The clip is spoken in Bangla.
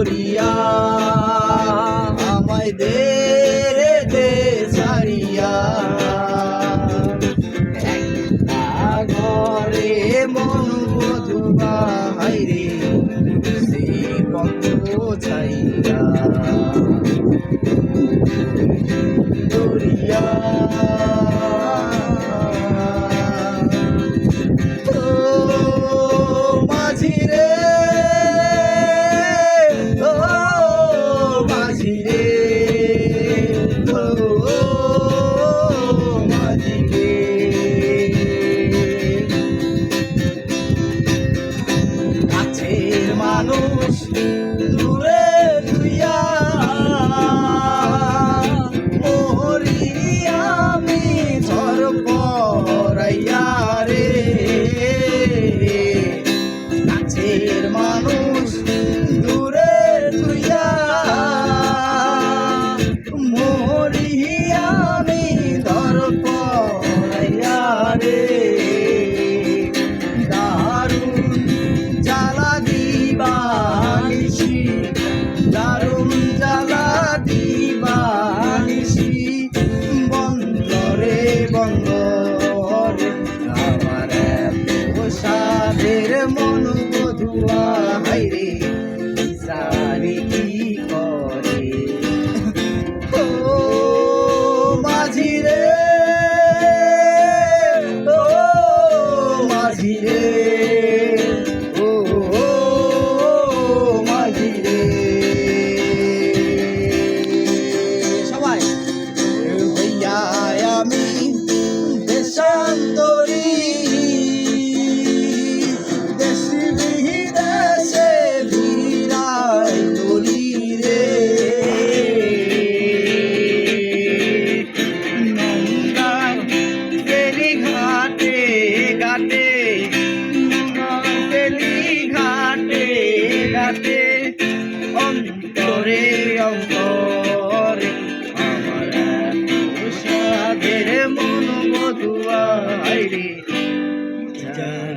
দরিয়া আমায় দে রে দে সারিয়া ঘরে মন বধুবা হাইরে সে পঙ্ক ছাইয়া। মানুষ দূরে তুইয়া মরি আমি ঝড় পড়াইয়া রে। কাছের মানুষ দূরে তুইয়া মরি দারুণ জ্বালা দিবানিসি বন্ধরে বন্দরে ঘাটে অন্তরে অন্তরে আমার সাধের মন মধুয়া রে জানি কি